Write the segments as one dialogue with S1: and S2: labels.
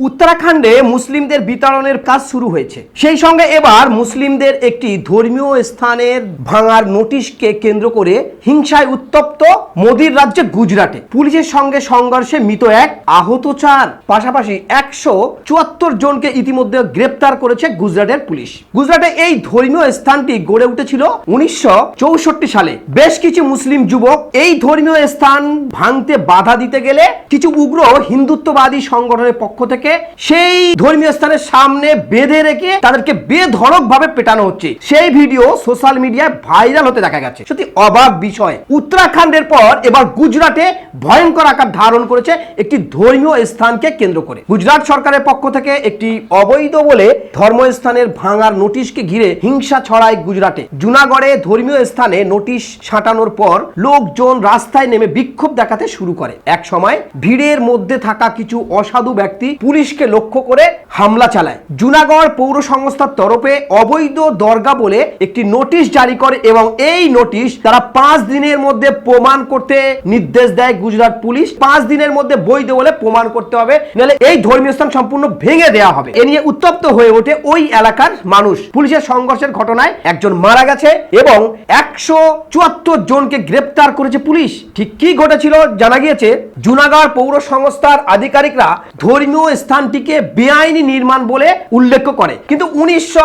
S1: উত্তরাখণ্ডে মুসলিমদের বিতরণের কাজ শুরু হয়েছে। সেই সঙ্গে এবার মুসলিমদের একটি ধর্মীয় স্থানের ভাঙার নোটিশকে কেন্দ্র করে হিংসায় উত্তপ্ত মোদির রাজ্যে গুজরাটে। পুলিশের সঙ্গে সংঘর্ষে মৃত এক আহত চার। পাশাপাশি একশো চুয়াত্তর জনকে ইতিমধ্যে গ্রেপ্তার করেছে গুজরাটের পুলিশ। গুজরাটে এই ধর্মীয় স্থানটি গড়ে উঠেছিল উনিশশো চৌষট্টি সালে। বেশ কিছু মুসলিম যুবক এই ধর্মীয় স্থান ভাঙতে বাধা দিতে গেলে কিছু উগ্র হিন্দুত্ববাদী সংগঠনের পক্ষ থেকে সেই ধর্মীয় স্থানের সামনে বেঁধে রেখে তাদেরকে বেধড়ক ভাবে পেটানো হচ্ছে। সেই ভিডিও সোশ্যাল মিডিয়ায় ভাইরাল হতে দেখা গেছে। সত্যি অবাক বিষয়। উত্তরাখণ্ডের পর এবার গুজরাটে ভয়ঙ্কর আকার ধারণ করেছে একটি ধর্মীয় স্থানকে কেন্দ্র করে। গুজরাট সরকারের পক্ষ থেকে একটি অবৈধ বলে ধর্মস্থানের ভাঙার নোটিশকে ঘিরে হিংসা ছড়ায় গুজরাটে। জুনাগড়ে ধর্মীয় স্থানে নোটিশ ছাটানোর পর লোকজন রাস্তায় নেমে বিক্ষোভ দেখাতে শুরু করে। এক সময় ভিড়ের মধ্যে থাকা কিছু অসাধু ব্যক্তি পুলিশকে লক্ষ্য করে হামলা চালায়। জুনাগড় পৌর সংস্থার তরফে অবৈধ দরগা বলে একটি নোটিশ জারি করে এবং এই নোটিশ তারা পাঁচ দিনের মধ্যে প্রমাণ করতে নির্দেশ দেয় গুজরাট পুলিশ। পাঁচ দিনের মধ্যে বৈধ বলে প্রমাণ করতে হবে, নাহলে এই ধর্মীয় স্থান সম্পূর্ণ ভেঙে দেওয়া হবে। এ নিয়ে উত্তপ্ত হয়ে ওঠে ওই এলাকার মানুষ। পুলিশের সংঘর্ষের ঘটনায় একজন মারা গেছে এবং একশো চুয়াত্তর জনকে গ্রেপ্তার করেছে পুলিশ। ঠিক কি ঘটেছিল জানা গিয়েছে, জুনাগড় পৌর সংস্থার আধিকারিকরা ধর্মীয় স্থানটিকে বেআইনি নির্মাণ বলে উল্লেখ করে। কিন্তু উনিশশো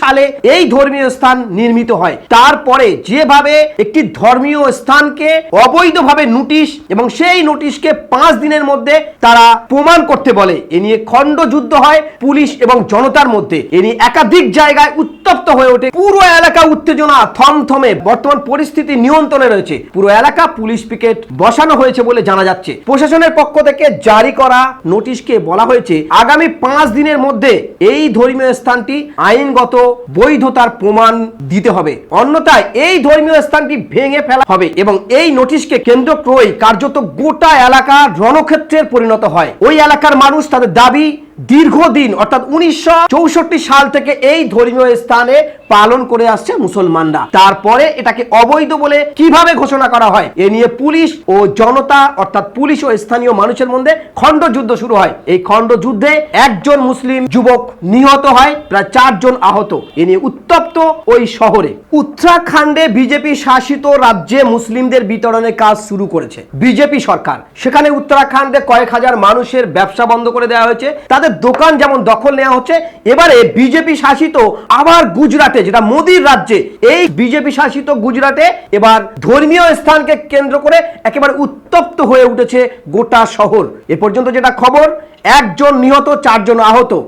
S1: সালে এই ধর্মীয় স্থান নির্মিত হয়। তারপরে যেভাবে একটি ধর্মীয় স্থানকে অবৈধভাবে নোটিশ এবং সেই নোটিশকে পাঁচ দিনের মধ্যে তারা প্রমাণ করতে বলে। এ নিয়ে খণ্ড যুদ্ধ হয় পুলিশ এবং জনতার মধ্যে। এ নিয়ে একাধিক জায়গায় উত্তপ্ত হয়ে ওঠে। পুরো এলাকা উত্তেজনা, থমথমে বর্তমান পরিস্থিতি নিয়ন্ত্রণে রয়েছে। পুরো এলাকা পুলিশ পিকেট বসানো হয়েছে বলে জানা যাচ্ছে। প্রশাসনের পক্ষ থেকে জারি করা নোটিশকে বলা হয়েছে, আগামী পাঁচ দিনের মধ্যে এই ধর্মীয় স্থানটি আইনগত বৈধতার প্রমাণ দিতে হবে। অন্যথায় এই ধর্মীয় স্থানটি ভেঙে ফেলা হবে এবং এই নোটিশকে কেন্দ্র করেই কার্যত গোটা এলাকা রণক্ষেত্রের পরিণত হয়। ওই এলাকার মানুষ তাদের দাবি দীর্ঘদিন, অর্থাৎ উনিশশো চৌষট্টি সাল থেকে এই ধর্মীয় স্থানে পালন করে আসছে মুসলমানরা। তারপরে এটাকে অবৈধ বলে কীভাবে ঘোষণা করা হয়? এ নিয়ে পুলিশ ও জনতা, অর্থাৎ পুলিশ ও স্থানীয় মানুষের মধ্যে খণ্ড যুদ্ধ শুরু হয়। এই খণ্ড যুদ্ধে একজন মুসলিম যুবক নিহত হয়, প্রায় চারজন আহত। এ নিয়ে উত্তপ্ত ওই শহরে। উত্তরাখণ্ডে বিজেপি শাসিত রাজ্যে মুসলিমদের বিতরণের কাজ শুরু করেছে। বিজেপি সরকার। সেখানে উত্তরাখণ্ডে কয়েক হাজার মানুষের ব্যবসা বন্ধ করে দেওয়া হয়েছে। তাদের দোকান যেমন দখল নেওয়া হচ্ছে, এবারে বিজেপি শাসিত আবার গুজরাটে, যেটা মোদির রাজ্যে, এই বিজেপি শাসিত গুজরাটে এবার ধর্মীয় স্থানকে কেন্দ্র করে একেবারে উত্তপ্ত হয়ে উঠেছে গোটা শহর। এ পর্যন্ত যেটা খবর, একজন নিহত, চারজন আহত।